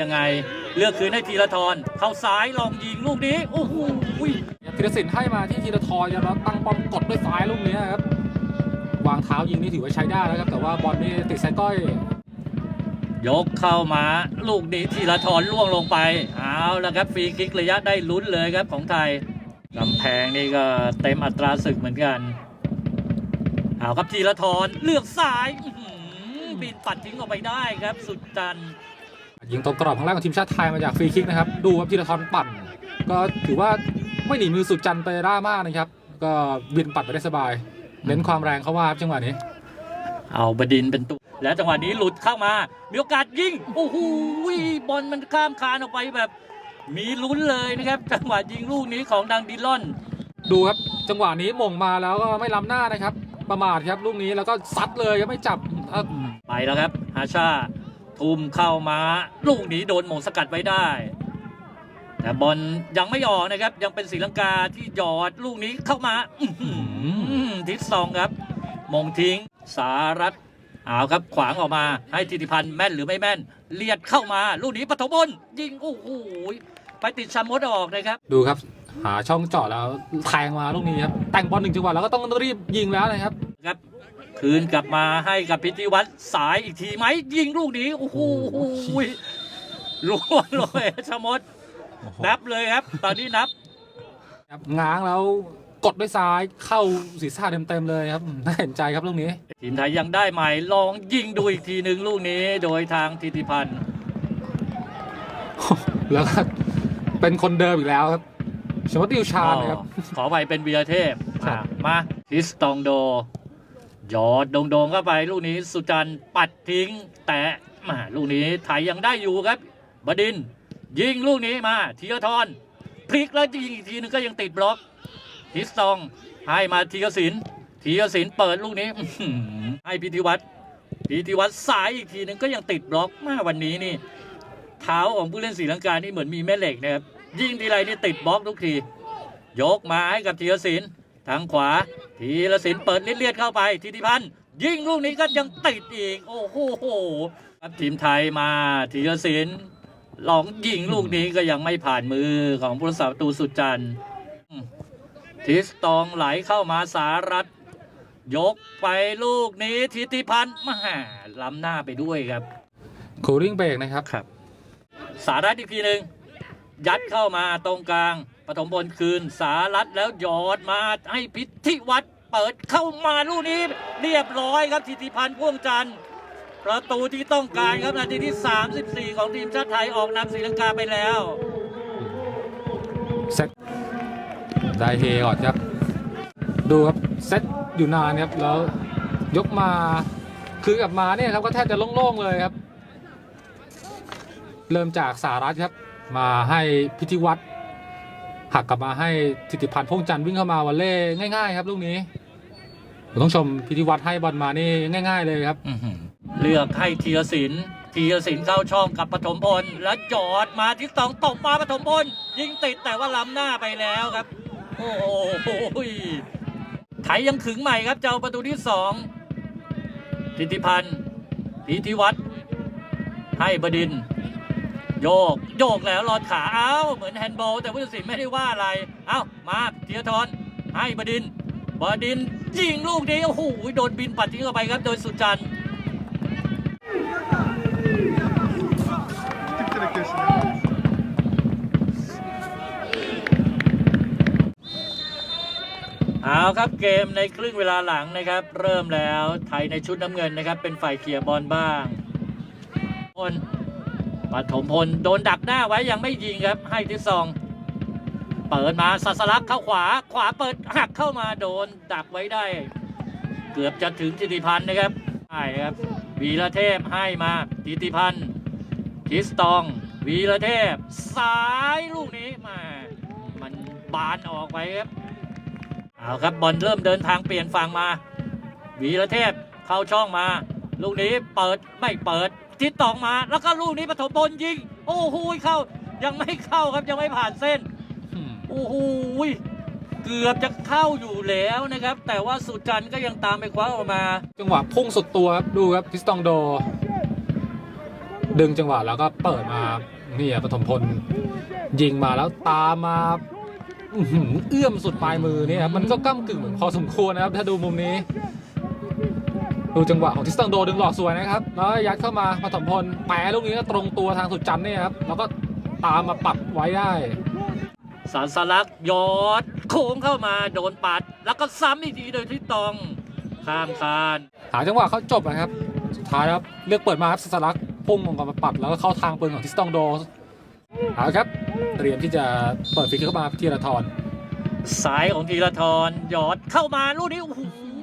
ยังไงเลือกคืนให้ธีรทรเข้าซ้ายลองยิงลูกนี้โอ้โหธีรศิลป์ให้มาที่ธีรทรแล้วตั้งป้อมกดด้วยซ้ายลูกนี้ครับวางเท้ายิงนี่ถือว่าใช้ได้แล้วครับ แต่ว่าบอลนี่ติดสายก้อย ยกเข้ามาลูกนี้ธีรทรล่วงลงไปเอาแล้วครับฟรีคิกระยะได้ลุ้นเลยครับของไทยกำแพงนี่ก็เต็มอัตราศึกเหมือนกันเอาครับธีรทรเลือกซ้ายอื้อหือบินปัดทิ้งออกไปได้ครับ สุดจันทร์ ยิงตรงกรอบของแรกของทีมชาติไทยมาจากฟรีคิกนะครับ ดูครับธีรทรปั่น ก็ถือว่าไม่หนีมือสุดจันทร์ไปร่ามากนะครับ ก็บินปัดไปได้สบายเน้นความแรงเข้าว่าครับจังหวะนี้ เอาบดินทร์เป็นตัวแล้วจังหวะนี้หลุดเข้ามา มีโอกาสยิงโอ้โหบอลมันข้ามคานออกไปแบบ มีลุ้นเลยนะครับ จังหวะยิงลูกนี้ของดังดิลลอน ดูครับจังหวะนี้หม่งมาแล้วก็ไม่ล้ำหน้านะครับ ประมาทครับลูกนี้แล้วก็ซัดเลยก็ไม่จับเอ้าไปแล้วครับฮาชา ทุ่มเข้ามา ลูกนี้โดนหมงสกัดไว้ได้ แต่บอลยังไม่ออกนะครับ ยังเป็นศรีลังกาที่หยอดลูกนี้เข้ามาทิศซองครับ มงทิ้งสารัตเอาครับขวางออกมาให้ธิติพันธ์แม่นหรือไม่แม่น เลียดเข้ามา ลูกนี้ปฐมบลยิงโอ้โหไปติดชามดออกนะครับ ดูครับ หาช่องเจาะแล้วแทงมาลูกนี้ครับแต่งบอลหนึ่งจังหวะแล้วก็ต้องรีบยิงแล้วนะครับครับ คืนกลับมาให้กับพิธีวัตรสายอีกทีไหมยิงลูกนี้โอ้โหล่วงเลยชะมดนับเลยครับ ตอนนี้นับครับง้างแล้วกดด้วยซ้ายเข้าศีรษะเต็มๆเลยครับน่าเห็นใจครับลูกนี้ทีมไทยยังได้ใหม่ลองยิงดูอีกทีหนึ่งลูกนี้โดยทางทิติพันธ์แล้วก็เป็นคนเดิมอีกแล้วครับชมติวชาญนะครับขอไปเป็นวีรเทพครับอะมาทิสตองโดห ยอดโดงๆเข้าไปลูกนี้สุจันทร์ปัดทิ้ง แต่มาลูกนี้ไทยยังได้อยู่ครับ บดิน ยิงลูกนี้มาธีรทรพลิกแล้วยิงอีกทีหนึงก็ยังติดบล็อกทิสตองให้มาธีรศิลป์ธีรศิลป์เปิดลูกนี้อื้อหือให้พิธีวัตรพิธีวัตรสายอีกทีหนึงก็ยังติดบล็อกมาวันนี้นี่ เท้าของผู้เล่นศรีลังกานี่เหมือนมีแม่เหล็กนะครับยิงทีไรนี่ติดบล็อกทุกทียกมาให้กับธีรศิลป์ ทางขวาธีรศิลป์เปิดเลียดๆเข้าไปธิติพันธ์ยิงลูกนี้ก็ยังติดอีก โอ้โหครับทีมไทยมาธีรศิลป์ลองยิงลูกนี้ก็ยังไม่ผ่านมือของผู้รักษาประตูสุดจันทร์อืมทิสตองไหลเข้ามาสารัตยกไปลูกนี้ธิติพันธ์มาล้ำหน้าไปด้วยครับคูริ่งเบรกนะครับครับ สารัตอีกทีหนึ่งยัดเข้ามาตรงกลางป ฐมบนคืนสารัตแล้วหยอดมาให้พิธิวัตรเปิดเข้ามาลูกนี้เรียบร้อยครับธิติพันธ์พ่วงจันทร์ประตูที่ต้องการครับนาทีที่ 34 ของทีมชาติไทยออกนำศรีลังกาไปแล้วเซตได้เฮก่อนครับ ดูครับเซตอยู่นานครับแล้วยกมาคือกลับมาเนี่ยครับก็แทบจะโล่งๆเลยครับ เริ่มจากสารัตครับ มาให้พิธีวัตร หักกลับมาให้ทิติพันธ์พงจันทร์วิ่งเข้ามาวันเล่ง่าย ๆ ครับลูกนี้ผมต้องชมพิธีวัตรให้บอลมานี่ง่าย ๆ เลยครับเลือกให้ธีรศิลป์ธีรศิลป์เข้าช่องกับปฐมพลแล้วจอดมาที่สองตบมาปฐมพลยิงติดแต่ว่าล้ำหน้าไปแล้วครับ โอ้โหไทยยังขึงใหม่ครับเจ้าประตูที่สองทิติพันธ์พิธิวัตรให้บดิน โยก โยกแล้วรอดขาเอ้าเหมือนแฮนด์บอลแต่ผู้ตัดสินไม่ได้ว่าอะไร เอ้ามาเทียทรให้บดินบดินยิงลูกนี้โอ้โหโดนบินปัดทิ้งเข้าไปครับโดยสุจันทร์เอาครับเกมในครึ่งเวลาหลังนะครับ เริ่มแล้วไทยในชุดน้ำเงินนะครับ เป็นฝ่ายเคลียร์บอลบ้างพล ปฐมพลโดนดักหน้าไว้ยังไม่ยิงครับ ให้ทิศซอง เปิดมาสัสลักเข้าขวา ขวาเปิดหักเข้ามาโดนดักไว้ได้ เกือบจะถึงทิติพันธ์นะครับใช่ครับ วีระเทพให้มาทิติพันธ์ทิสตอง วีระเทพซ้ายลูกนี้มามันบานออกไปครับเอาครับบอลเริ่มเดินทางเปลี่ยนฝั่งมา วีระเทพเข้าช่องมา ลูกนี้เปิดไม่เปิด ทิศตองมา แล้วก็ลูกนี้ปฐมพลยิง โอ้โหเข้า ยังไม่เข้าครับยังไม่ผ่านเส้นโอ้โหเกือบจะเข้าอยู่แล้วนะครับ แต่ว่าสุจันทร์ก็ยังตามไปคว้าออกมา จังหวะพุ่งสุดตัวครับดูครับพิสตองโด ดึงจังหวะแล้วก็เปิดมานี่อะปฐมพลยิงมาแล้วตามมาอื้อหือเอื้อมสุดปลายมือเนี่ยครับมันก็ก้ากึ่งเหมือนพอสมควรนะครับ ถ้าดูมุมนี้ ดูจังหวะของทิสตังโดดึงหลอกสวยนะครับ แล้วยัดเข้ามาปฐมพลแปะลูกนี้ก็ตรงตัวทางสุดจันทร์เนี่ยครับ แล้วก็ตามมาปรับไว้ได้สารสลักษ์ยอดโค้งเข้ามาโดนปัด แล้วก็ซ้ำอีกทีโดยที่ตองข้ามคานหาจังหวะเขาจบนะครับสุดท้ายครับเลือกเปิดมาครับสลักพุ่งลงกับมาปัดแล้วก็เข้าทางปืนของทิสตองโดเอาละครับ เตรียมที่จะเปิดฟรีคิกเข้ามาที่ระทรสายของธีรทรหยอดเข้ามาลูกนี้โอ้โห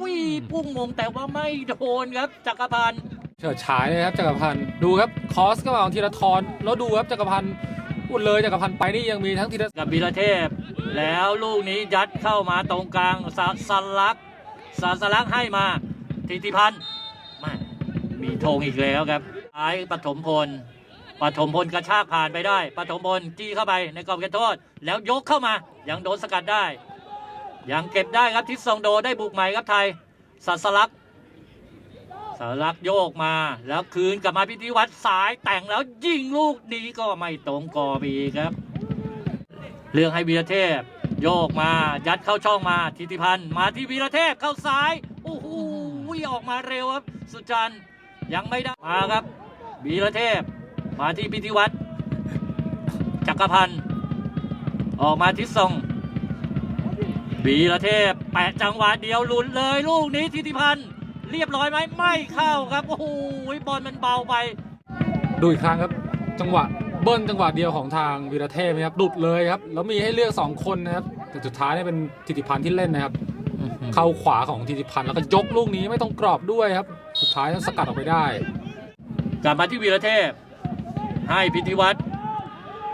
พุ่งมงแต่ว่าไม่โดนครับจักรพันธ์เฉิดฉายเลยครับจักรพันธ์ดูครับคอสเข้ามาของธีรทรแล้วดูครับจักรพันธ์พูดเลยจักรพันธ์ไปนี่ยังมีทั้งธีรกับวีรเทพ แล้วลูกนี้ยัดเข้ามาตรงกลางสาสลักษ์สาสลักษ์ให้มาทิติพันธ์แม่มีธงอีกแล้วครับท้ายปฐมพลปฐมพลกระชากผ่านไปได้ปฐมพลจี้เข้าไปในกรอบเขตโทษ แล้วยกเข้ามายังโดนสกัดได้ ยังเก็บได้ครับทิศซองโดได้บุกใหม่ครับไทยสัสลักษ์สสลักษ์โยกมาแล้วคืนกลับมาพิธีวัตรสายแต่งแล้วยิงลูกนี้ก็ไม่ตรงกรอบอีกครับ เรื่องให้วีรเทพ โยกมายัดเข้าช่องมาทิติพันธ์มาที่วีรเทพเข้าซ้ายโอ้โหออกมาเร็วครับ สุจันยังไม่ได้มาครับวีรเทพ มาที่พิธีวัตรจักรพันธ์ออกมาทิศทรง วีรเทพแปะจังหวะเดียวหลุนเลยลูกนี้ทิติพันธ์เรียบร้อยไหมไม่เข้าครับโอ้โหบอลมันเบาไป ดูอีกครั้งครับ จังหวะเบิ้ลจังหวะเดียวของทางวีรเทพนะครับดุดเลยครับแล้วมีให้เลือกสองคนนะครับแต่สุดท้ายเนี่ยเป็นธิติพันธ์ที่เล่นนะครับ เข้าขวาของธิติพันธ์แล้วก็ยกลูกนี้ไม่ต้องกรอบด้วยครับ สุดท้ายต้องสกัดออกไปได้ กลับมาที่วีรเทพ ให้พิธีวัตร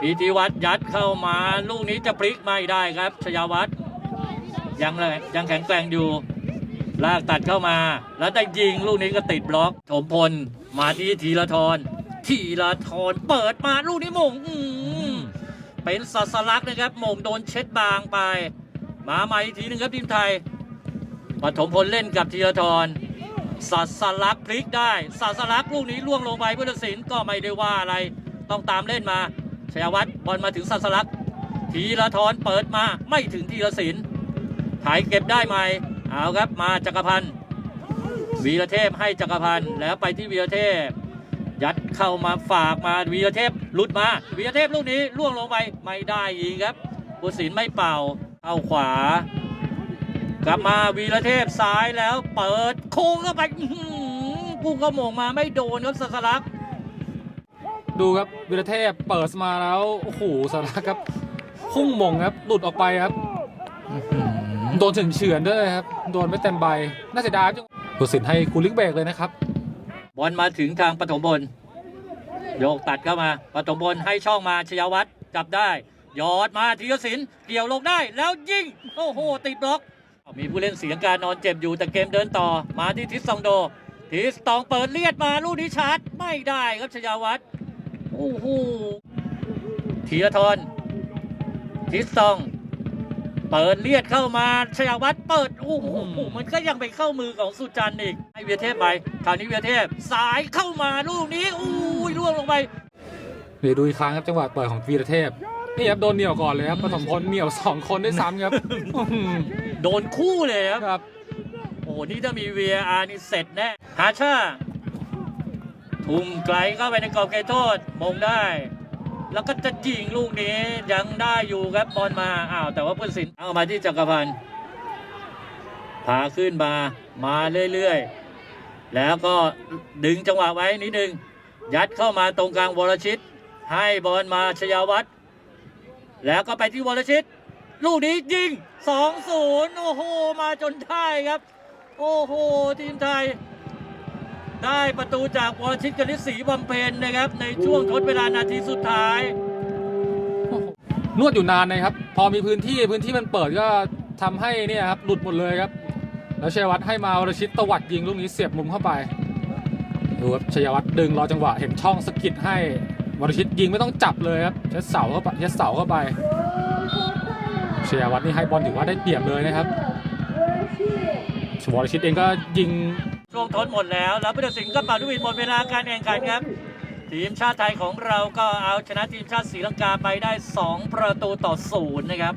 พิธีวัตรยัดเข้ามาลูกนี้จะพลิกไม่ได้ครับชยาวัตร ยังเลยยังแข็งแกร่งอยู่ ลากตัดเข้ามา แล้วได้ยิงลูกนี้ก็ติดบล็อกโถมพลมาที่ธีรทรธีรทรเปิดมาลูกนี้มงอืเป็นสัสลักนะครับมงโดนเช็ดบางไป มาใหม่อีกทีหนึงครับทีมไทยปฐมพลเล่นกับธีรทรสัสลักพลิกได้สัสลักลูกนี้ล่วงลงไปพุทธศิลป์ก็ไม่ได้ว่าอะไร ต้องตามเล่นมาชยวัฒน์บอลมาถึงสัสลักษณ์ทีละทรเปิดมาไม่ถึงทีละศิลป์ ถ่ายเก็บได้ไหมเอาครับมาจักรพันธ์วีรเทพให้จักรพันธ์แล้วไปที่วีรเทพ ยัดเข้ามาฝากมาวีรเทพหลุดมาวีรเทพลูกนี้ล่วงลงไปไม่ได้อีกครับพุศิลป์ไม่เป่าเข้าขวา กลับมาวีรเทพซ้ายแล้วเปิดโค้งเข้าไปอื้กระหม่งมาไม่โดนครับสัสลักดูครับวีรเทพเปิดมาแล้วโอ้โหสารักครับพุ่งมงครับหลุดออกไปครับ โดนถึงเฉือนด้วยครับ โดนไม่เต็มใบ น่าเสียดายจังผู้สินให้คูลิกเบรกเลยนะครับ บอลมาถึงทางปฐมพลโยกตัดเข้ามาปฐมพลให้ช่องมาชยวัฒน์จับได้ยอดมาธีรศิลป์เกี่ยวลงได้แล้วยิง โอ้โห ติดบล็อก มีผู้เล่นเสียงการนอนเจ็บอยู่แต่เกมเดินต่อมาที่ทิสซองโด ทิสตองเปิดเลียดมาลูกนี้ชาร์จไม่ได้ครับชยวัฒน์โอ้โหธีรทรทิสตอง เปิดเลียดเข้ามาชยวัฒน์เปิด โอ้โหมันก็ยังไปเข้ามือของสุจันทร์อีกให้เวียเทพไปคราวนี้เวียเทพสายเข้ามาลูกนี้อู้ยล่วงลงไปเดี๋ยวดูอีกครั้งครับจังหวะเปิดของวีรเทพนี่ครับโดนเหนี่ยวก่อนเลยครับปฐมพลเหนี่ยวสองคนได้วยซ้ำครับอื้อหือโดนคู่เลยครับครับโอ้โหนี่ถ้ามี VAR นี่เสร็จแน่ฮาชาทุ่มไกลเข้าไปในกรอบเขตโทษมงได้ แล้วก็จะยิงลูกนี้ยังได้อยู่ครับบอลมาอ้าวแต่ว่าเพื่อนสินเอามาที่จักรพันธ์พาขึ้นมามาเรื่อยๆ แล้วก็ดึงจังหวะไว้นิดนึง ยัดเข้ามาตรงกลางวรชิต ให้บอลมาชยาวัฒน์แล้วก็ไปที่วรชิต ลูกนี้ยิง 2-0 โอ้โห มาจนได้ครับ โอ้โห ทีมไทย ได้ประตูจากวรชิตกนิศรีบำเพ็ญนะครับ ในช่วงทดเวลานาทีสุดท้าย นวดอยู่นานนะครับ พอมีพื้นที่พื้นที่มันเปิดก็ทำให้เนี่ยครับหลุดหมดเลยครับ แล้วชัยวัฒน์ให้มาวรชิตตวัดยิงลูกนี้เสียบมุมเข้าไปดูครับชัยวัฒน์ดึงรอจังหวะเห็นช่องสกิดให้วรชิตยิงไม่ต้องจับเลยครับเช็ดเสาเข้าไปเช็ดเสาเข้าไปชัยวัฒน์นี่ให้บอลถือว่าได้เปรียบเลยนะครับวรชิตเองก็ยิง ช่วงทดหมดแล้ว แล้วพุทธสิงห์ก็เป่าทุกวินหมดเวลาการแข่งขันครับ ทีมชาติไทยของเราก็เอาชนะทีมชาติศรีลังกาไปได้ 2 ประตูต่อศูนย์นะครับ